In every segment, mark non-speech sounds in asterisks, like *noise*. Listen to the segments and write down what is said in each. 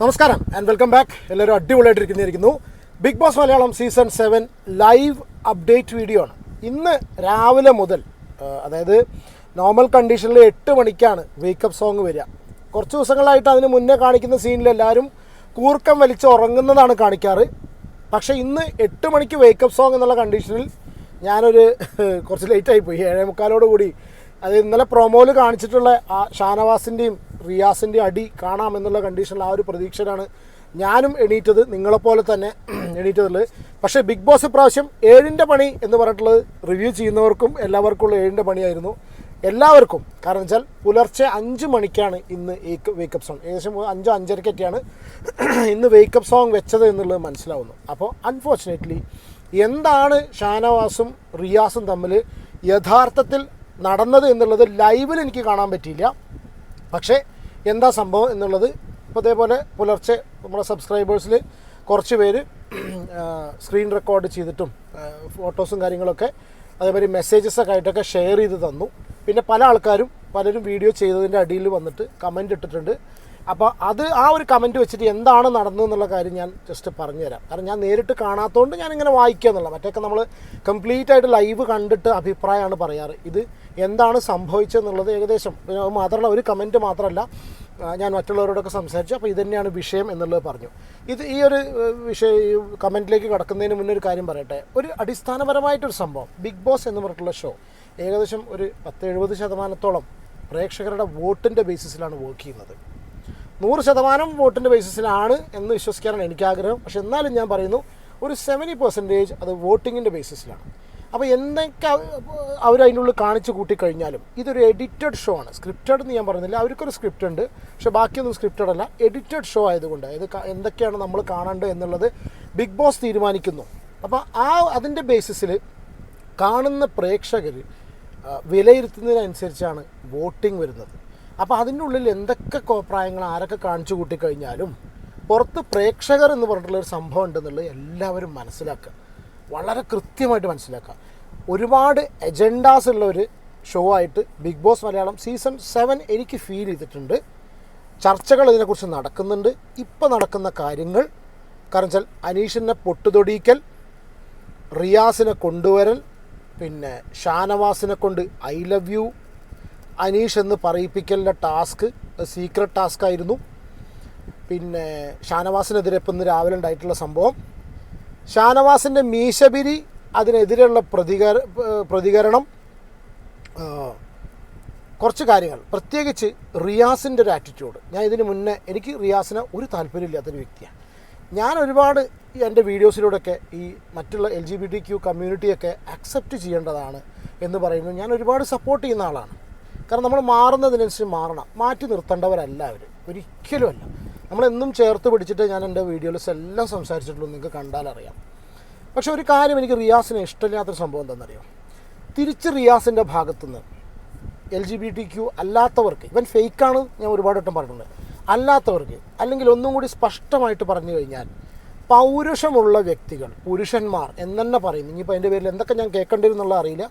നമസ്കാരം and welcome back എല്ലാവരും അടിപൊളിയായിട്ടിരിക്കുന്നതായിരിക്കുന്നു. Bigg Boss Malayalam season seven live update video ആണ്. ഇന്ന് രാവിലെ മുതൽ അതായത് നോർമൽ കണ്ടീഷനിൽ എട്ട് മണിക്കാണ് വേക്കപ്പ് സോങ് വരിക. കുറച്ച് ദിവസങ്ങളായിട്ട് അതിന് മുന്നേ കാണിക്കുന്ന സീനിൽ എല്ലാവരും കൂർക്കം വലിച്ച് ഉറങ്ങുന്നതാണ് കാണിക്കാറ്. പക്ഷേ ഇന്ന് എട്ട് മണിക്ക് വേക്കപ്പ് സോങ് എന്നുള്ള കണ്ടീഷനിൽ ഞാനൊരു *laughs* കുറച്ച് ലേറ്റായി പോയി. ഏഴേ മുക്കാലോട് കൂടി. അത് ഇന്നലെ പ്രൊമോയിൽ കാണിച്ചിട്ടുള്ള ആ ഷാനവാസിന്റെയും റിയാസിന്റെയും അടി കാണാമെന്നുള്ള കണ്ടീഷനിൽ ആ ഒരു പ്രതീക്ഷയിലാണ് ഞാനും എണീറ്റത് നിങ്ങളെപ്പോലെ തന്നെ *clears throat* എണീറ്റതുള്ളത് പക്ഷേ ബിഗ് ബോസ് ഇപ്രാവശ്യം ഏഴിന്റെ പണി എന്ന് പറഞ്ഞിട്ടുള്ളത് റിവ്യൂ ചെയ്യുന്നവർക്കും എല്ലാവർക്കും ഉള്ള ഏഴിന്റെ പണിയായിരുന്നു. എല്ലാവർക്കും. കാരണം വെച്ചാൽ പുലർച്ചെ അഞ്ച് മണിക്കാണ് ഇന്ന് വേക്കപ്പ് സോങ് ഏകദേശം അഞ്ചോ അഞ്ചരക്കൊക്കെയാണ് *clears throat* ഇന്ന് വേക്കപ്പ് സോങ് വെച്ചത് എന്നുള്ളത് മനസ്സിലാവുന്നു. അപ്പോൾ അൺഫോർച്ചുനേറ്റ്ലി എന്താണ് ഷാനവാസും റിയാസും തമ്മിൽ യഥാർത്ഥത്തിൽ നടന്നത് എന്നുള്ളത് ലൈവിൽ എനിക്ക് കാണാൻ പറ്റിയില്ല. പക്ഷേ എന്താ സംഭവം എന്നുള്ളത് ഇപ്പോൾ അതേപോലെ പുലർച്ചെ നമ്മുടെ സബ്സ്ക്രൈബേഴ്സിൽ കുറച്ച് പേര് സ്ക്രീൻ റെക്കോർഡ് ചെയ്തിട്ടും ഫോട്ടോസും കാര്യങ്ങളൊക്കെ അതേപോലെ മെസ്സേജസ് ഒക്കെ ആയിട്ടൊക്കെ ഷെയർ ചെയ്ത് തന്നു. പിന്നെ പല ആൾക്കാരും പലരും വീഡിയോ ചെയ്തതിന്റെ അടിയിൽ വന്നിട്ട് കമന്റ് ഇട്ടിട്ടുണ്ട്. അപ്പോൾ അത് ആ ഒരു കമന്റ് വെച്ചിട്ട് എന്താണ് നടന്നതെന്നുള്ള കാര്യം ഞാൻ ജസ്റ്റ് പറഞ്ഞുതരാം. കാരണം ഞാൻ നേരിട്ട് കാണാത്തതുകൊണ്ട് ഞാൻ ഇങ്ങനെ വായിക്കുക എന്നുള്ള മറ്റൊക്കെ നമ്മൾ കംപ്ലീറ്റ് ആയിട്ട് ലൈവ് കണ്ടിട്ട് അഭിപ്രായമാണ് പറയാറ്. ഇത് എന്താണ് സംഭവിച്ചതെന്നുള്ളത് ഏകദേശം മാത്രമല്ല ഒരു കമന്റ് മാത്രമല്ല ഞാൻ മറ്റുള്ളവരോടൊക്കെ സംസാരിച്ചു. അപ്പോൾ ഇത് തന്നെയാണ് വിഷയം എന്നുള്ളത് പറഞ്ഞു. ഇത് ഈ ഒരു വിഷയം ഈ കമന്റിലേക്ക് കടക്കുന്നതിന് മുന്നേ ഒരു കാര്യം പറയട്ടെ. ഒരു അടിസ്ഥാനപരമായിട്ടൊരു സംഭവം ബിഗ് ബോസ് എന്ന് പറഞ്ഞിട്ടുള്ള ഷോ ഏകദേശം ഒരു പത്ത് എഴുപത് ശതമാനത്തോളം പ്രേക്ഷകരുടെ വോട്ടിന്റെ ബേസിസിലാണ് വർക്ക് ചെയ്യുന്നത്. നൂറ് ശതമാനം വോട്ടിന്റെ ബേസിസിലാണ് എന്ന് വിശ്വസിക്കാനാണ് എനിക്ക് ആഗ്രഹം പക്ഷെ എന്നാലും ഞാൻ പറയുന്നു ഒരു സെവന്റി പെർസെന്റേജ് അത് വോട്ടിങ്ങിന്റെ ബേസിസിലാണ്. അപ്പോൾ എന്തൊക്കെ അവർ അതിന്റെ ഉള്ളിൽ കാണിച്ചു കൂട്ടിക്കഴിഞ്ഞാലും ഇതൊരു എഡിറ്റഡ് ഷോ ആണ്. സ്ക്രിപ്റ്റഡ് എന്ന് ഞാൻ പറഞ്ഞില്ല. അവർക്കൊരു സ്ക്രിപ്റ്റ് ഉണ്ട്. പക്ഷേ ബാക്കിയൊന്നും സ്ക്രിപ്റ്റഡ് അല്ല. എഡിറ്റഡ് ഷോ ആയതുകൊണ്ട് ഇത് എന്തൊക്കെയാണ് നമ്മൾ കാണേണ്ടത് എന്നുള്ളത് ബിഗ് ബോസ് തീരുമാനിക്കുന്നു. അപ്പോൾ ആ അതിന്റെ ബേസിസിൽ കാണുന്ന പ്രേക്ഷകർ വിലയിരുത്തുന്നതിനനുസരിച്ചാണ് വോട്ടിംഗ് വരുന്നത്. അപ്പോൾ അതിന്റെ ഉള്ളിൽ എന്തൊക്കെ കോപ്രായങ്ങൾ ആരൊക്കെ കാണിച്ചു കൂട്ടിക്കഴിഞ്ഞാലും പുറത്ത് പ്രേക്ഷകർ എന്ന് പറഞ്ഞിട്ടുള്ളൊരു സംഭവം ഉണ്ടെന്നുള്ളത് എല്ലാവരും മനസ്സിലാക്കുക. വളരെ കൃത്യമായിട്ട് മനസ്സിലാക്കാം. ഒരുപാട് എജൻഡാസ് ഉള്ള ഒരു ഷോ ആയിട്ട് Bigg Boss Malayalam season seven എനിക്ക് ഫീൽ ചെയ്തിട്ടുണ്ട്. ചർച്ചകൾ ഇതിനെക്കുറിച്ച് നടക്കുന്നുണ്ട്. ഇപ്പോൾ നടക്കുന്ന കാര്യങ്ങൾ കാരണം വെച്ചാൽ അനീഷിനെ പൊട്ടുതൊടിയിക്കൽ റിയാസിനെ കൊണ്ടുവരൽ പിന്നെ ഷാനവാസിനെ കൊണ്ട് ഐ ലവ് യു അനീഷ് എന്ന് പറയിപ്പിക്കലിന്റെ ടാസ്ക് സീക്രട്ട് ടാസ്ക് ആയിരുന്നു. പിന്നെ ഷാനവാസിനെതിരെ ഇപ്പം ഇന്ന് രാവിലെ ഉണ്ടായിട്ടുള്ള സംഭവം. ഷാനവാസിന്റെ മീശപിരി അതിനെതിരെയുള്ള പ്രതികര പ്രതികരണം കുറച്ച് കാര്യങ്ങൾ. പ്രത്യേകിച്ച് റിയാസിന്റെ ഒരു ആറ്റിറ്റ്യൂഡ് ഞാൻ ഇതിന് മുന്നേ എനിക്ക് റിയാസിന് ഒരു താല്പര്യമില്ലാത്തൊരു വ്യക്തിയാണ്. ഞാൻ ഒരുപാട് എന്റെ വീഡിയോസിലൂടെയൊക്കെ ഈ മറ്റുള്ള L G B T Q കമ്മ്യൂണിറ്റിയൊക്കെ accept ചെയ്യേണ്ടതാണ് എന്ന് പറയുന്നത് ഞാൻ ഒരുപാട് സപ്പോർട്ട് ചെയ്യുന്ന ആളാണ്. കാരണം നമ്മൾ മാറുന്നതിനനുസരിച്ച് മാറണം. മാറ്റി നിർത്തേണ്ടവരല്ല അവർ ഒരിക്കലും അല്ല നമ്മളെന്നും ചേർത്ത് പിടിച്ചിട്ട് ഞാൻ എന്റെ വീഡിയോസ് എല്ലാം സംസാരിച്ചിട്ടുള്ളൂ നിങ്ങൾക്ക് കണ്ടാലറിയാം. പക്ഷെ ഒരു കാര്യം എനിക്ക് റിയാസിന് ഇഷ്ടമില്ലാത്തൊരു സംഭവം എന്താണെന്നറിയോ? തിരിച്ച് റിയാസിന്റെ ഭാഗത്തുനിന്ന് L G B T Q അല്ലാത്തവർക്ക് ഇവൻ ഫേക്കാണ് ഞാൻ ഒരുപാട് വട്ടം പറഞ്ഞിട്ടുണ്ട്. അല്ലാത്തവർക്ക് അല്ലെങ്കിൽ ഒന്നും കൂടി സ്പഷ്ടമായിട്ട് പറഞ്ഞു കഴിഞ്ഞാൽ പൗരുഷമുള്ള വ്യക്തികൾ പുരുഷന്മാർ എന്നെ പറയും. ഇനിയിപ്പോൾ അതിന്റെ പേരിൽ എന്തൊക്കെ ഞാൻ കേൾക്കേണ്ടി എന്നുള്ള അറിയില്ല.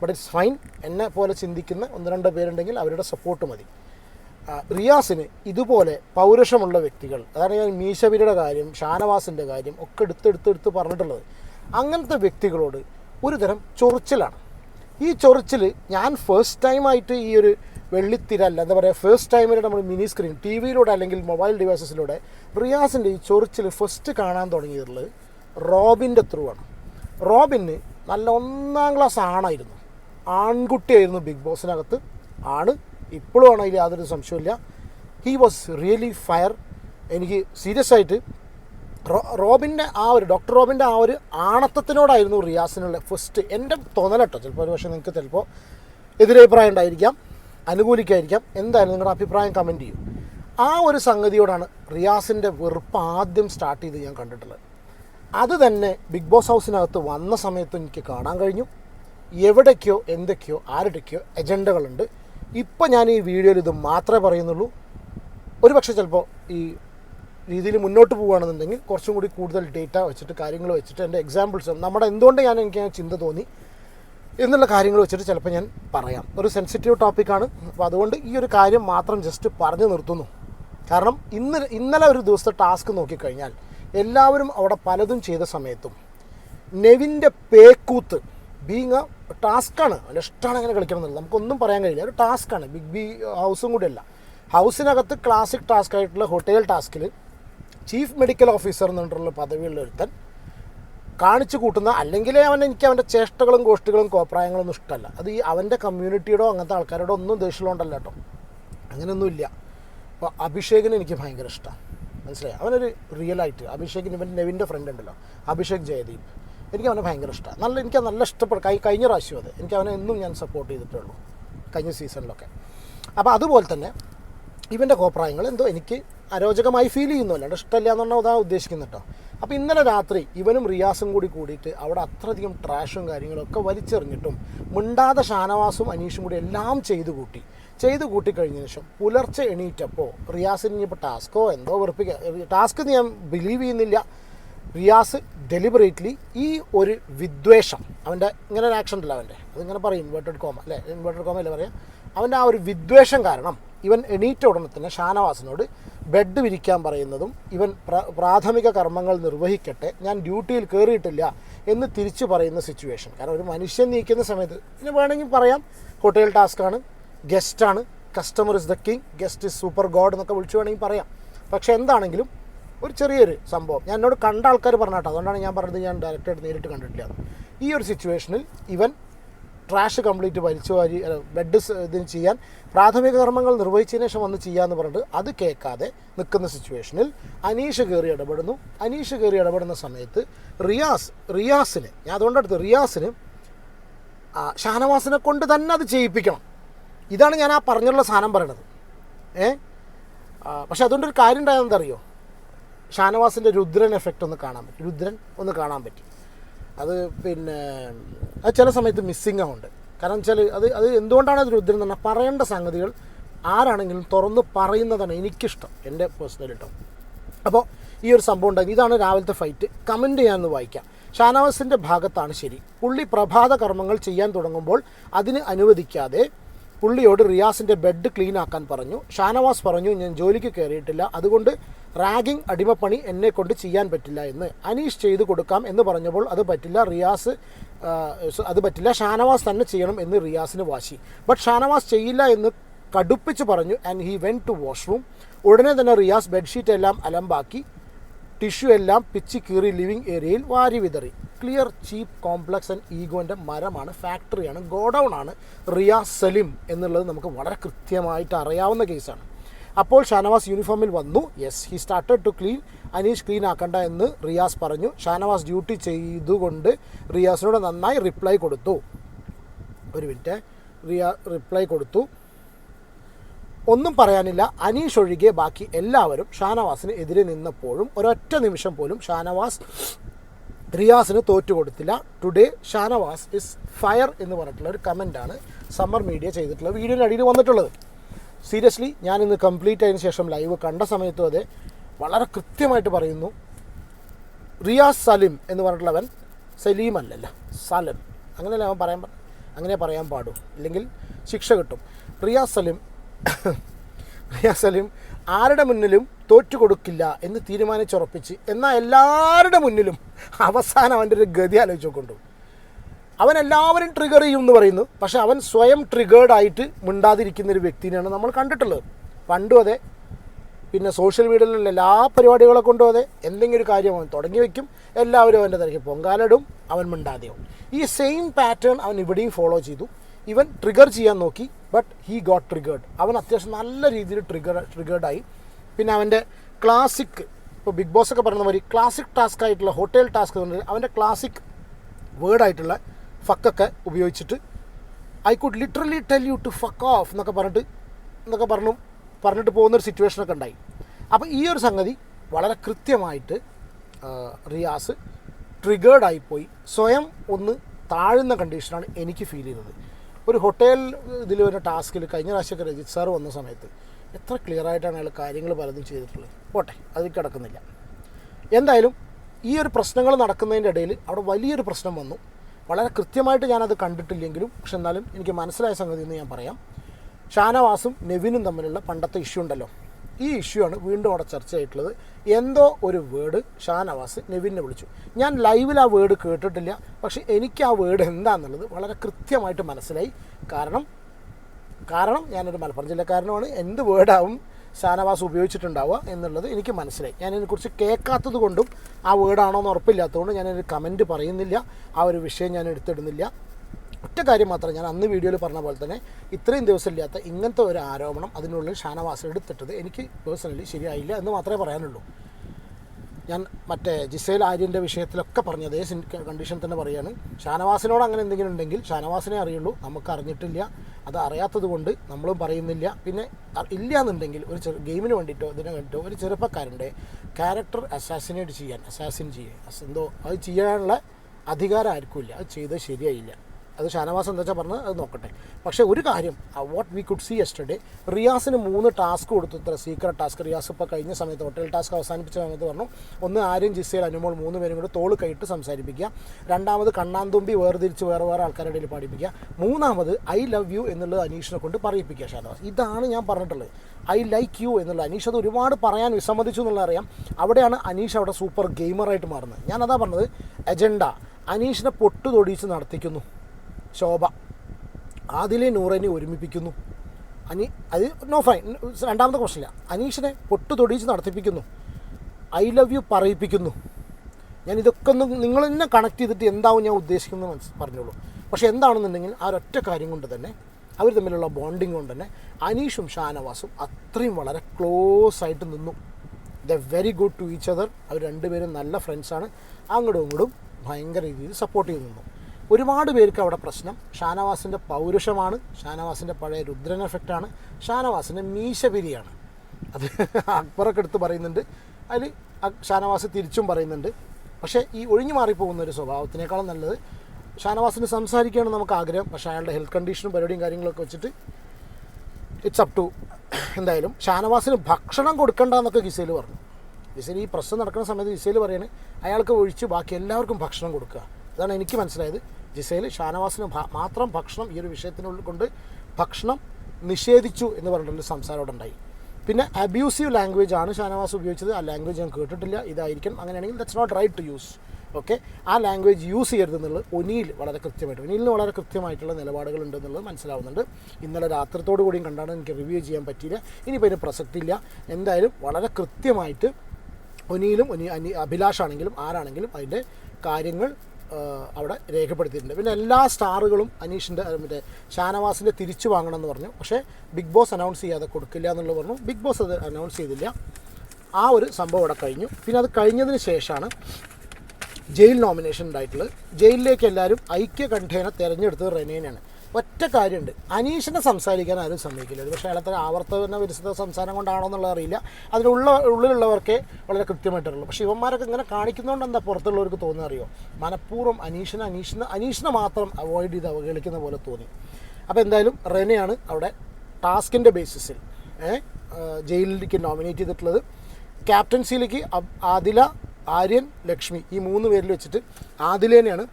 ബട്ട് ഇറ്റ്സ് ഫൈൻ എന്നെ പോലെ ചിന്തിക്കുന്ന ഒന്ന് രണ്ട് പേരുണ്ടെങ്കിൽ അവരുടെ സപ്പോർട്ട് മതി. റിയാസിന് ഇതുപോലെ പൗരുഷമുള്ള വ്യക്തികൾ അതാണ് ഞാൻ മീശബിരിയുടെ കാര്യം ഷാനവാസിന്റെ കാര്യം ഒക്കെ എടുത്തെടുത്തെടുത്ത് പറഞ്ഞിട്ടുള്ളത്. അങ്ങനത്തെ വ്യക്തികളോട് ഒരു തരം ചൊറിച്ചിലാണ്. ഈ ചൊറിച്ചിൽ ഞാൻ ഫസ്റ്റ് ടൈമായിട്ട് ഈ ഒരു വെള്ളിത്തിര അല്ല എന്താ പറയുക ഫസ്റ്റ് ടൈമിൽ നമ്മൾ മിനി സ്ക്രീൻ ടി വിയിലൂടെ അല്ലെങ്കിൽ മൊബൈൽ ഡിവൈസസിലൂടെ റിയാസിന്റെ ഈ ചൊറിച്ചിൽ ഫസ്റ്റ് കാണാൻ തുടങ്ങിയിട്ടുള്ളത് റോബിന്റെ ത്രൂ ആണ്. റോബിന് നല്ല ഒന്നാം ക്ലാസ് ആണായിരുന്നു. ആൺകുട്ടിയായിരുന്നു ബിഗ് ബോസിനകത്ത് ആണ് ഇപ്പോഴും ആണെങ്കിൽ യാതൊരു സംശയമില്ല ഹി വാസ് റിയലി ഫയർ എനിക്ക് സീരിയസ് ആയിട്ട് റോബിന്റെ ആ ഒരു ഡോക്ടർ റോബിന്റെ ആ ഒരു ആണത്തത്തിനോടായിരുന്നു റിയാസിനുള്ള ഫസ്റ്റ് എന്റെ തോന്നലട്ടോ. ചിലപ്പോൾ ഒരു പക്ഷേ നിങ്ങൾക്ക് ചിലപ്പോൾ എതിരഭിപ്രായം ഉണ്ടായിരിക്കാം അനുകൂലിക്കായിരിക്കാം. എന്തായാലും നിങ്ങളുടെ അഭിപ്രായം കമന്റ് ചെയ്യും. ആ ഒരു സംഗതിയോടാണ് റിയാസിന്റെ വെറുപ്പ് ആദ്യം സ്റ്റാർട്ട് ചെയ്ത് ഞാൻ കണ്ടിട്ടുള്ളത്. അത് തന്നെ ബിഗ് ബോസ് ഹൗസിനകത്ത് വന്ന സമയത്ത് എനിക്ക് കാണാൻ കഴിഞ്ഞു. എവിടേക്കോ എന്തൊക്കെയോ ആരുടെയൊക്കെയോ എജൻഡകളുണ്ട് ഇപ്പോൾ ഞാൻ ഈ വീഡിയോയിൽ ഇത് മാത്രമേ പറയുന്നുള്ളൂ. ഒരു പക്ഷേ ചിലപ്പോൾ ഈ രീതിയിൽ മുന്നോട്ട് പോകുകയാണെന്നുണ്ടെങ്കിൽ കുറച്ചും കൂടി കൂടുതൽ ഡേറ്റ വെച്ചിട്ട് കാര്യങ്ങൾ വെച്ചിട്ട് എന്റെ എക്സാമ്പിൾസ് നമ്മുടെ എന്തുകൊണ്ട് ഞാൻ എനിക്ക് ആ ചിന്ത തോന്നി എന്നുള്ള കാര്യങ്ങൾ വെച്ചിട്ട് ചിലപ്പോൾ ഞാൻ പറയാം. ഒരു സെൻസിറ്റീവ് ടോപ്പിക്കാണ് അപ്പോൾ അതുകൊണ്ട് ഈ ഒരു കാര്യം മാത്രം ജസ്റ്റ് പറഞ്ഞു നിർത്തുന്നു. കാരണം ഇന്ന് ഇന്നലെ ഒരു ദിവസത്തെ ടാസ്ക് നോക്കിക്കഴിഞ്ഞാൽ എല്ലാവരും അവിടെ പലതും ചെയ്ത സമയത്തും നെവിന്റെ പേക്കൂത്ത് ബീങ് എ ടാസ്ക്കാണ്. അല്ല ഇഷ്ടമാണ് അങ്ങനെ കളിക്കണം എന്നുള്ളത്. നമുക്കൊന്നും പറയാൻ കഴിയില്ല. ഒരു ടാസ്ക്കാണ്. ബിഗ് ബി ഹൗസും കൂടിയല്ല. ഹൗസിനകത്ത് ക്ലാസിക് ടാസ്ക് ആയിട്ടുള്ള ഹോട്ടൽ ടാസ്കിൽ ചീഫ് മെഡിക്കൽ ഓഫീസർ എന്ന് പറഞ്ഞിട്ടുള്ള പദവിയുള്ള ഒരുത്തൻ കാണിച്ചു കൂട്ടുന്ന അല്ലെങ്കിൽ അവൻ എനിക്ക് അവന്റെ ചേഷ്ടകളും ഗോഷ്ഠികളും കോപ്രായങ്ങളൊന്നും ഇഷ്ടമല്ല. അത് ഈ അവന്റെ കമ്മ്യൂണിറ്റിയോടോ അങ്ങനത്തെ ആൾക്കാരോടോ ഒന്നും ദേഷ്യമുണ്ടല്ല കേട്ടോ. അങ്ങനെയൊന്നുമില്ല അപ്പോൾ അഭിഷേകിന് എനിക്ക് ഭയങ്കര ഇഷ്ടമാണ് മനസ്സിലായി? അവനൊരു റിയൽ ആയിട്ട് അഭിഷേകിന് ഇവൻ നെവിന്റെ ഫ്രണ്ട് ഉണ്ടല്ലോ. അഭിഷേക് ജയദീപ്. എനിക്ക് അവനെ ഭയങ്കര ഇഷ്ടമാണ്. നല്ല എനിക്ക് നല്ല ഇഷ്ടപ്പെടും. കൈ കഴിഞ്ഞ പ്രാവശ്യം അത്. എനിക്ക് അവനെ എന്നും ഞാൻ സപ്പോർട്ട് ചെയ്തിട്ടുള്ളൂ. കഴിഞ്ഞ സീസണിലൊക്കെ അപ്പോൾ അതുപോലെ തന്നെ ഇവന്റെ അഭിപ്രായങ്ങൾ എന്തോ എനിക്ക് അരോചകമായി ഫീൽ ചെയ്യുന്നു അല്ലാണ്ട് ഇഷ്ടമില്ല എന്നുള്ള അതാ ഉദ്ദേശിക്കുന്നത് കേട്ടോ അപ്പോൾ ഇന്നലെ രാത്രി ഇവനും റിയാസും കൂടി കൂടിയിട്ട് അവിടെ അത്രയധികം ട്രാഷും കാര്യങ്ങളൊക്കെ വലിച്ചെറിഞ്ഞിട്ടും മിണ്ടാതെ ഷാനവാസും അനീഷും കൂടി എല്ലാം ചെയ്തു കൂട്ടി. ചെയ്തു കൂട്ടിക്കഴിഞ്ഞതിന് ശേഷം പുലർച്ചെ എണീറ്റപ്പോൾ റിയാസിന് ഇനിയിപ്പോൾ ടാസ്കോ എന്തോ വെറുപ്പിക്കുക ടാസ്ക് ഞാൻ ബിലീവ് ചെയ്യുന്നില്ല. റിയാസ് ഡെലിബറേറ്റ്ലി ഈ ഒരു വിദ്വേഷം അവന്റെ ഇങ്ങനെ ഒരു ആക്ഷൻ ഉണ്ടല്ലോ അവന്റെ അതിങ്ങനെ പറയും ഇൻവേർട്ടഡ് കോമ അല്ലേ? ഇൻവേർട്ടഡ് കോമ അല്ലേ പറയാം? അവന്റെ ആ ഒരു വിദ്വേഷം കാരണം ഇവൻ എണീറ്റ ഉടനെ തന്നെ ഷാനവാസിനോട് ബെഡ് വിരിക്കാൻ പറയുന്നതും ഇവൻ പ്ര- പ്രാഥമിക കർമ്മങ്ങൾ നിർവഹിക്കട്ടെ ഞാൻ ഡ്യൂട്ടിയിൽ കയറിയിട്ടില്ല എന്ന് തിരിച്ചു പറയുന്ന സിറ്റുവേഷൻ കാരണം ഒരു മനുഷ്യൻ നീക്കുന്ന സമയത്ത് ഇനി വേണമെങ്കിൽ പറയാം ഹോട്ടൽ ടാസ്ക്കാണ് ഗസ്റ്റാണ് customer is the king guest is super god എന്നൊക്കെ വിളിച്ചു വേണമെങ്കിൽ പറയാം. പക്ഷേ എന്താണെങ്കിലും ഒരു ചെറിയൊരു സംഭവം. ഞാൻ എന്നോട് കണ്ട ആൾക്കാർ പറഞ്ഞ കേട്ടോ അതുകൊണ്ടാണ് ഞാൻ പറഞ്ഞത് ഞാൻ ഡയറക്റ്റായിട്ട് നേരിട്ട് കണ്ടിട്ടില്ല. ഈ ഒരു സിറ്റുവേഷനിൽ ഇവൻ ട്രാഷ് കംപ്ലീറ്റ് വലിച്ചു വാരി ബെഡ് ഇതിന് ചെയ്യാൻ പ്രാഥമിക കർമ്മങ്ങൾ നിർവഹിച്ചതിന് ശേഷം വന്ന് ചെയ്യാന്ന് പറഞ്ഞിട്ട് അത് കേൾക്കാതെ നിൽക്കുന്ന സിറ്റുവേഷനിൽ അനീഷ് കയറി ഇടപെടുന്നു. അനീഷ് കയറി ഇടപെടുന്ന സമയത്ത് റിയാസ് റിയാസിന് ഞാൻ അതുകൊണ്ടടുത്ത് റിയാസിന് ഷാനവാസിനെ കൊണ്ട് തന്നെ അത് ചെയ്യിപ്പിക്കണം. ഇതാണ് ഞാൻ ആ പറഞ്ഞുള്ള സാധനം പറയണത്. ഏ? പക്ഷെ അതുകൊണ്ടൊരു കാര്യം ഉണ്ടായതെന്താ അറിയോ ഷാനവാസിന്റെ രുദ്രൻ എഫക്റ്റ് ഒന്ന് കാണാൻ പറ്റും. രുദ്രൻ ഒന്ന് കാണാൻ പറ്റി. അത് പിന്നെ അത് ചില സമയത്ത് മിസ്സിങ് ആവുന്നുണ്ട് കാരണം വെച്ചാൽ അത് അത് എന്തുകൊണ്ടാണ് അത് രുദ്രൻ എന്ന് പറഞ്ഞാൽ പറയേണ്ട സംഗതികൾ ആരാണെങ്കിലും തുറന്ന് പറയുന്നതാണ് എനിക്കിഷ്ടം എന്റെ പേഴ്സണൽ കേട്ടോ അപ്പോൾ ഈ ഒരു സംഭവം ഉണ്ടായി. ഇതാണ് രാവിലത്തെ ഫൈറ്റ് കമന്റ് ചെയ്യാമെന്ന് വായിക്കാം. ഷാനവാസിന്റെ ഭാഗത്താണ് ശരി. പുള്ളി പ്രഭാത കർമ്മങ്ങൾ ചെയ്യാൻ തുടങ്ങുമ്പോൾ അതിന് അനുവദിക്കാതെ പുള്ളിയോട് റിയാസിന്റെ ബെഡ് ക്ലീൻ ആക്കാൻ പറഞ്ഞു. ഷാനവാസ് പറഞ്ഞു ഞാൻ ജോലിക്ക് കയറിയിട്ടില്ല അതുകൊണ്ട് റാഗിങ് അടിമപ്പണി എന്നെ കൊണ്ട് ചെയ്യാൻ പറ്റില്ല എന്ന്. അനീഷ് ചെയ്തു കൊടുക്കാം എന്ന് പറഞ്ഞപ്പോൾ അത് പറ്റില്ല റിയാസ് അത് പറ്റില്ല. ഷാനവാസ് തന്നെ ചെയ്യണം എന്ന് റിയാസിന് വാശി. ബട്ട് ഷാനവാസ് ചെയ്യില്ല എന്ന് കടുപ്പിച്ച് പറഞ്ഞു and he went to washroom ഉടനെ തന്നെ റിയാസ് ബെഡ്ഷീറ്റ് എല്ലാം അലമ്പാക്കി. ടിഷ്യൂ എല്ലാം പിച്ചി കീറി ലിവിങ് ഏരിയയിൽ വാരി വിതറി. ക്ലിയർ ചീപ്പ് കോംപ്ലക്സ് ആൻഡ് ഈഗോന്റെ മരമാണ് ഫാക്ടറിയാണ് ഗോഡൗൺ ആണ് റിയ സലിം എന്നുള്ളത് നമുക്ക് വളരെ കൃത്യമായിട്ട് അറിയാവുന്ന കേസാണ്. അപ്പോൾ ഷാനവാസ് യൂണിഫോമിൽ വന്നു. Yes he started to clean Aneesh clean ആക്കണ്ട എന്ന് റിയാസ് പറഞ്ഞു. ഷാനവാസ് ഡ്യൂട്ടി ചെയ്തുകൊണ്ട് റിയാസിനോട് നന്നായി റിപ്ലൈ കൊടുത്തു. ഒരു മിനിറ്റ്. റിയ റിപ്ലൈ കൊടുത്തു. ഒന്നും പറയാനില്ല. അനീഷ് ഒഴികെ ബാക്കി എല്ലാവരും ഷാനവാസിന് എതിരെ നിന്നപ്പോഴും ഒരൊറ്റ നിമിഷം പോലും ഷാനവാസ് റിയാസിന് തോറ്റുകൊടുത്തില്ല. ടുഡേ ഷാനവാസ് ഇസ് ഫയർ എന്ന് പറഞ്ഞിട്ടുള്ള ഒരു കമന്റാണ് സമ്മർ മീഡിയ ചെയ്തിട്ടുള്ള വീഡിയോയുടെ അടിയിൽ വന്നിട്ടുള്ളത്. സീരിയസ്ലി ഞാൻ ഇന്ന് കംപ്ലീറ്റ് ആയതിനു ശേഷം ലൈവ് കണ്ട സമയത്തും അതെ വളരെ കൃത്യമായിട്ട് പറയുന്നു. റിയാസ് സലിം എന്ന് പറഞ്ഞിട്ടുള്ളവൻ സലീം അല്ലല്ല സലം. അങ്ങനെയല്ല അവൻ പറയാൻ അങ്ങനെ പറയാൻ പാടൂ. ഇല്ലെങ്കിൽ ശിക്ഷ കിട്ടും. റിയാസ് സലിം *coughs* റിയാസ് ആരുടെ മുന്നിലും തോറ്റു കൊടുക്കില്ല എന്ന് തീരുമാനിച്ചുറപ്പിച്ച് എന്നാൽ എല്ലാവരുടെ മുന്നിലും അവസാനം അവന്റെ ഒരു ഗതി ആലോചിച്ച് കൊണ്ടു അവൻ എല്ലാവരും ട്രിഗർ ചെയ്യും എന്ന് പറയുന്നു. പക്ഷെ അവൻ സ്വയം ട്രിഗേർഡായിട്ട് മിണ്ടാതിരിക്കുന്ന ഒരു വ്യക്തിനെയാണ് നമ്മൾ കണ്ടിട്ടുള്ളത്. പണ്ടും അതെ. പിന്നെ സോഷ്യൽ മീഡിയയിലുള്ള എല്ലാ പരിപാടികളെ കൊണ്ടും അതെ. എന്തെങ്കിലും ഒരു കാര്യം അവൻ തുടങ്ങി വയ്ക്കും എല്ലാവരും അവന്റെ തിരക്ക് പൊങ്കാലിടും അവൻ മിണ്ടാതെയാവും. ഈ സെയിം പാറ്റേൺ അവൻ ഇവിടെയും ഫോളോ ചെയ്തു. ഇവൻ ട്രിഗർ ചെയ്യാൻ നോക്കി ബട്ട് ഹീ ഗോട്ട് ട്രിഗേർഡ് അവൻ അത്യാവശ്യം നല്ല രീതിയിൽ ട്രിഗർ ട്രിഗേർഡായി പിന്നെ അവന്റെ ക്ലാസിക് ഇപ്പോൾ ബിഗ് ബോസ് ഒക്കെ പറയുന്ന മാതിരി ക്ലാസിക് ടാസ്ക് ആയിട്ടുള്ള ഹോട്ടൽ ടാസ്ക് അവന്റെ ക്ലാസിക് വേർഡായിട്ടുള്ള ഫക്കൊക്കെ ഉപയോഗിച്ചിട്ട് I could literally tell you to fuck off എന്നൊക്കെ പറഞ്ഞിട്ട് എന്നൊക്കെ പറഞ്ഞു പറഞ്ഞിട്ട് പോകുന്നൊരു സിറ്റുവേഷനൊക്കെ ഉണ്ടായി. അപ്പോൾ ഈ ഒരു സംഗതി വളരെ കൃത്യമായിട്ട് റിയാസ് ട്രിഗേഡായിപ്പോയി സ്വയം ഒന്ന് താഴ്ന്ന കണ്ടീഷനാണ് എനിക്ക് ഫീൽ ചെയ്തത്. ഒരു ഹോട്ടൽ ഇതിൽ വരുന്ന ടാസ്കിൽ കഴിഞ്ഞ പ്രാവശ്യമൊക്കെ രജിത് സാർ വന്ന സമയത്ത് എത്ര ക്ലിയർ ആയിട്ടാണ് അയാൾ കാര്യങ്ങൾ പലതും ചെയ്തിട്ടുള്ളത്. പോട്ടെ അതിൽ കിടക്കുന്നില്ല. എന്തായാലും ഈ ഒരു പ്രശ്നങ്ങൾ നടക്കുന്നതിന്റെ ഇടയിൽ അവിടെ വലിയൊരു പ്രശ്നം വന്നു. വളരെ കൃത്യമായിട്ട് ഞാനത് കണ്ടിട്ടില്ലെങ്കിലും പക്ഷെ എന്നാലും എനിക്ക് മനസ്സിലായ സംഗതി എന്ന് ഞാൻ പറയാം. ഷാനവാസും നെവിനും തമ്മിലുള്ള പണ്ടത്തെ ഇഷ്യൂ ഉണ്ടല്ലോ. ഈ ഇഷ്യൂ ആണ് വീണ്ടും അവിടെ ചർച്ച ആയിട്ടുള്ളത് എന്തോ ഒരു വേർഡ് ഷാനവാസ് നെവിനെ വിളിച്ചു. ഞാൻ ലൈവിൽ ആ വേർഡ് കേട്ടിട്ടില്ല. പക്ഷേ എനിക്ക് ആ വേർഡ് എന്താണെന്നുള്ളത് വളരെ കൃത്യമായിട്ട് മനസ്സിലായി. കാരണം കാരണം ഞാനൊരു മലപ്പുറം ജില്ലക്കാരനുമാണ്. എന്ത് വേർഡാവും ഷാനവാസ് ഉപയോഗിച്ചിട്ടുണ്ടാവുക എന്നുള്ളത് എനിക്ക് മനസ്സിലായി. ഞാൻ ഇതിനെക്കുറിച്ച് കേൾക്കാത്തത് കൊണ്ടും ആ വേർഡാണോ എന്ന് ഉറപ്പില്ലാത്തതുകൊണ്ട് ഞാനൊരു കമന്റ് പറയുന്നില്ല. ആ ഒരു വിഷയം ഞാൻ എടുത്തിടുന്നില്ല. ഒറ്റ കാര്യം മാത്രം ഞാൻ അന്ന് വീഡിയോയിൽ പറഞ്ഞ പോലെ തന്നെ ഇത്രയും ദിവസം ഇല്ലാത്ത ഇങ്ങനത്തെ ഒരു ആരോപണം അതിനുള്ളിൽ ഷാനവാസ് എടുത്തിട്ടത് എനിക്ക് പേഴ്സണലി ശരിയായില്ല എന്ന് മാത്രമേ പറയാനുള്ളൂ. ഞാൻ മറ്റേ ജിസേൽ ആര്യന്റെ വിഷയത്തിലൊക്കെ പറഞ്ഞ അതേ കണ്ടീഷൻ തന്നെ പറയാണ്. ഷാനവാസിനോട് അങ്ങനെ എന്തെങ്കിലും ഉണ്ടെങ്കിൽ ഷാനവാസിനെ അറിയുള്ളൂ. നമുക്ക് അറിഞ്ഞിട്ടില്ല. അത് അറിയാത്തത് കൊണ്ട് നമ്മളും പറയുന്നില്ല. പിന്നെ ഇല്ല എന്നുണ്ടെങ്കിൽ ഒരു ചെറു ഗെയിമിന് വേണ്ടിയിട്ടോ ഇതിനു വേണ്ടിയിട്ടോ ഒരു ചെറുപ്പക്കാരന്റെ ക്യാരക്ടർ അസാസിനേറ്റ് ചെയ്യാൻ അസാസിൻ ചെയ്യാൻ എന്തോ അത് ചെയ്യാനുള്ള അധികാരം ആർക്കും ഇല്ല. അത് ചെയ്ത് ശരിയായില്ല. അത് ഷാനവാസ് എന്താ വെച്ചാൽ പറഞ്ഞത്? അത് നോക്കട്ടെ. പക്ഷേ ഒരു കാര്യം what we could see yesterday റിയാസിന് മൂന്ന് ടാസ്ക് കൊടുത്തു. ഇത്ര സീക്രട്ട് ടാസ്ക് റിയാസ് ഇപ്പോൾ കഴിഞ്ഞ സമയത്ത് ഹോട്ടൽ ടാസ്ക് അവസാനിപ്പിച്ച സമയത്ത് പറഞ്ഞു ഒന്ന് ആരും ജിസയിൽ അനുമോൾ മൂന്ന് പേരും കൂടെ തോൾ കൈയിട്ട് സംസാരിപ്പിക്കുക. രണ്ടാമത് കണ്ണാന്തുമ്പി വേർതിരിച്ച് വേറെ വേറെ ആൾക്കാരുടെ ഇടയിൽ പാടിപ്പിക്കുക. മൂന്നാമത് ഐ ലവ് യു എന്നുള്ളത് അനീഷിനെ കൊണ്ട് പറയിപ്പിക്കുക ഷാനവാസ്. ഇതാണ് ഞാൻ പറഞ്ഞിട്ടുള്ളത്. ഐ ലൈക്ക് യു എന്നുള്ള അനീഷ് അത് ഒരുപാട് പറയാൻ വിസമ്മതിച്ചു എന്നുള്ള അറിയാം. അവിടെയാണ് അനീഷ് അവിടെ സൂപ്പർ ഗെയിമറായിട്ട് മാറുന്നത്. ഞാൻ അതാ പറഞ്ഞത് അജണ്ട അനീഷിനെ പൊട്ടു തൊടിയിച്ച് നടത്തിക്കുന്നു. ശോഭ. ആദിലെ നൂറനെ ഒരുമിപ്പിക്കുന്നു. അനി അത് നോ ഫൈൻ രണ്ടാമത്തെ പ്രശ്നമില്ല അനീഷിനെ പൊട്ടു തൊടിയിച്ച് നടത്തിപ്പിക്കുന്നു. ഐ ലവ് യു പറയിപ്പിക്കുന്നു. ഞാൻ ഇതൊക്കെ ഒന്ന് നിങ്ങൾ തന്നെ കണക്ട് ചെയ്തിട്ട് എന്താവും ഞാൻ ഉദ്ദേശിക്കുന്നത് മനസ്സ് പറഞ്ഞോളൂ. പക്ഷേ എന്താണെന്നുണ്ടെങ്കിൽ ആ ഒരൊറ്റ കാര്യം കൊണ്ട് തന്നെ അവർ തമ്മിലുള്ള ബോണ്ടിങ് കൊണ്ട് തന്നെ അനീഷും ഷാനവാസും അത്രയും വളരെ ക്ലോസ് ആയിട്ട് നിന്നു. The very good to each other അവർ രണ്ടുപേരും നല്ല ഫ്രണ്ട്സാണ് അങ്ങോട്ടും ഇങ്ങോട്ടും ഭയങ്കര രീതിയിൽ സപ്പോർട്ട് ചെയ്ത് നിന്നു. ഒരുപാട് പേർക്ക് അവിടെ പ്രശ്നം. ഷാനവാസിന്റെ പൗരുഷമാണ്. ഷാനവാസിന്റെ പഴയ രുദ്രൻ എഫക്റ്റാണ് ഷാനവാസിന്റെ മീശപിരിയാണ് അത് അക്ബറൊക്കെ എടുത്ത് പറയുന്നുണ്ട്. അതിൽ ഷാനവാസ് തിരിച്ചും പറയുന്നുണ്ട്. പക്ഷേ ഈ ഒഴിഞ്ഞു മാറിപ്പോകുന്ന ഒരു സ്വഭാവത്തിനേക്കാളും നല്ലത് ഷാനവാസിന് സംസാരിക്കുകയാണ് നമുക്ക് ആഗ്രഹം. പക്ഷേ അയാളുടെ ഹെൽത്ത് കണ്ടീഷനും പരിപാടിയും കാര്യങ്ങളൊക്കെ വെച്ചിട്ട് ഇറ്റ്സ് അപ് ടു എന്തായാലും ഷാനവാസിന് ഭക്ഷണം കൊടുക്കണ്ട എന്നൊക്കെ ഗിസയിൽ പറഞ്ഞു. ഗിസേൽ ഈ പ്രശ്നം നടക്കുന്ന സമയത്ത് ഗിസയിൽ പറയാണ് അയാൾക്ക് ഒഴിച്ച് ബാക്കി എല്ലാവർക്കും ഭക്ഷണം കൊടുക്കുക. അതാണ് എനിക്ക് മനസ്സിലായത്. ജിസയിൽ ഷാനവാസിന് മാത്രം ഭക്ഷണം ഈ ഒരു വിഷയത്തിനുള്ളിൽ കൊണ്ട് ഭക്ഷണം നിഷേധിച്ചു എന്ന് പറഞ്ഞിട്ടുള്ള സംസാരം അവിടെ ഉണ്ടായി. പിന്നെ അബ്യൂസീവ് ലാംഗ്വേജ് ആണ് ഷാനവാസ് ഉപയോഗിച്ചത്. ആ ലാംഗ്വേജ് ഞാൻ കേട്ടിട്ടില്ല. ഇതായിരിക്കണം. അങ്ങനെയാണെങ്കിൽ that's not right to use okay ആ ലാംഗ്വേജ് യൂസ് ചെയ്യരുത് എന്നുള്ളത് ഒനിയിൽ വളരെ കൃത്യമായിട്ട് ഒനിയിലിന് വളരെ കൃത്യമായിട്ടുള്ള നിലപാടുകൾ ഉണ്ടെന്നുള്ളത് മനസ്സിലാവുന്നുണ്ട്. ഇന്നലെ രാത്രിത്തോടു കൂടിയും കണ്ടാണ് എനിക്ക് റിവ്യൂ ചെയ്യാൻ പറ്റിയില്ല. ഇനിയിപ്പോൾ അതിന് പ്രസക്തിയില്ല. എന്തായാലും വളരെ കൃത്യമായിട്ട് ഒനിയിലും ഒനി അനി അഭിലാഷാണെങ്കിലും ആരാണെങ്കിലും അതിന്റെ കാര്യങ്ങൾ അവിടെ രേഖപ്പെടുത്തിയിട്ടുണ്ട്. പിന്നെ എല്ലാ സ്റ്റാറുകളും അനീഷിന്റെ മറ്റേ ഷാനവാസിന്റെ തിരിച്ചു വാങ്ങണം എന്ന് പറഞ്ഞു. പക്ഷേ ബിഗ് ബോസ് അനൗൺസ് ചെയ്യാതെ കൊടുക്കില്ല എന്നുള്ളത് പറഞ്ഞു. ബിഗ് ബോസ് അത് അനൗൺസ് ചെയ്തില്ല. ആ ഒരു സംഭവം അവിടെ കഴിഞ്ഞു. പിന്നെ അത് കഴിഞ്ഞതിന് ശേഷമാണ് ജയിൽ നോമിനേഷൻ ഉണ്ടായിട്ടുള്ളത്. ജയിലിലേക്ക് എല്ലാവരും ഐക്യകണ്ഠേന തിരഞ്ഞെടുത്തത് റെനേനാണ് ഒറ്റ കാര്യമുണ്ട്. അനീഷിനെ സംസാരിക്കാൻ ആരും സമ്മതിക്കില്ല. പക്ഷേ അയാളത്തെ ആവർത്തന വിരസത സംസാരം കൊണ്ടാണോ എന്നുള്ളത് അറിയില്ല. അതിനുള്ള ഉള്ളിലുള്ളവർക്കേ വളരെ കൃത്യമായിട്ടുള്ളൂ. പക്ഷേ ഇവന്മാരൊക്കെ ഇങ്ങനെ കാണിക്കുന്നതുകൊണ്ട് എന്താ പുറത്തുള്ളവർക്ക് തോന്നുന്നത് അറിയോ? മനഃപൂർവം അനീഷിനെ അനീഷിനെ അനീഷിനെ മാത്രം അവോയ്ഡ് ചെയ്ത് അവഹേളിക്കുന്ന പോലെ തോന്നി. അപ്പോൾ എന്തായാലും റെനയാണ് അവിടെ ടാസ്കിന്റെ ബേസിസിൽ ജയിലിലേക്ക് നോമിനേറ്റ് ചെയ്തിട്ടുള്ളത്. ക്യാപ്റ്റൻസിയിലേക്ക് ആദില ആര്യൻ ലക്ഷ്മി ഈ മൂന്ന് പേരിൽ വെച്ചിട്ട് ആദിലേനെയാണ്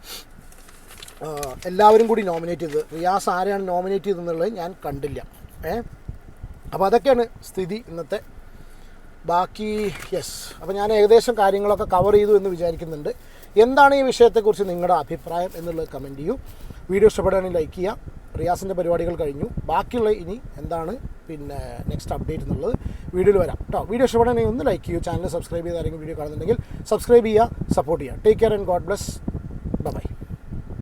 എല്ലാവരും കൂടി നോമിനേറ്റ് ചെയ്തത്. റിയാസ് ആരെയാണ് നോമിനേറ്റ് ചെയ്തെന്നുള്ളത് ഞാൻ കണ്ടില്ല. ഏ? അപ്പോൾ അതൊക്കെയാണ് സ്ഥിതി ഇന്നത്തെ. ബാക്കി യെസ് അപ്പോൾ ഞാൻ ഏകദേശം കാര്യങ്ങളൊക്കെ കവർ ചെയ്തു എന്ന് വിചാരിക്കുന്നുണ്ട്. എന്താണ് ഈ വിഷയത്തെക്കുറിച്ച് നിങ്ങളുടെ അഭിപ്രായം എന്നുള്ളത് കമന്റ് ചെയ്യൂ. വീഡിയോ ഇഷ്ടപ്പെടുകയാണെങ്കിൽ ലൈക്ക് ചെയ്യുക. റിയാസിന്റെ പരിപാടികൾ കഴിഞ്ഞു. ബാക്കിയുള്ള ഇനി എന്താണ് പിന്നെ നെക്സ്റ്റ് അപ്ഡേറ്റ് എന്നുള്ളത് വീഡിയോയിൽ വരാം. കേട്ടോ വീഡിയോ ഇഷ്ടപ്പെടുകയാണെങ്കിൽ ഒന്ന് ലൈക്ക് ചെയ്യൂ ചാനൽ സബ്സ്ക്രൈബ് ചെയ്ത് ആരെങ്കിലും വീഡിയോ കാണുന്നുണ്ടെങ്കിൽ സബ്സ്ക്രൈബ് ചെയ്യുക സപ്പോർട്ട് ചെയ്യുക. Take care and god bless bye